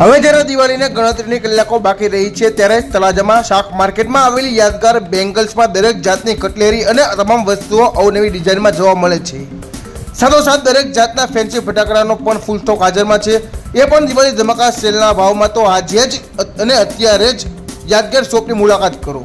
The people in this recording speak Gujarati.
હવે જ્યારે દિવાળીને ગણતરીની કલાકો બાકી રહી છે, ત્યારે તળાજામાં શાક માર્કેટમાં આવેલી યાદગાર બેંગલ્સમાં દરેક જાતની કટલેરી અને તમામ વસ્તુઓ અવનવી ડિઝાઇનમાં જોવા મળે છે. સાથોસાથ દરેક જાતના ફેન્સી ફટાકડાનો પણ ફૂલ સ્ટોક હાજરમાં છે. એ પણ દિવાળી ધમાકા સેલના ભાવમાં તો આજે જ અને અત્યારે જ યાદગાર શોપની મુલાકાત કરો.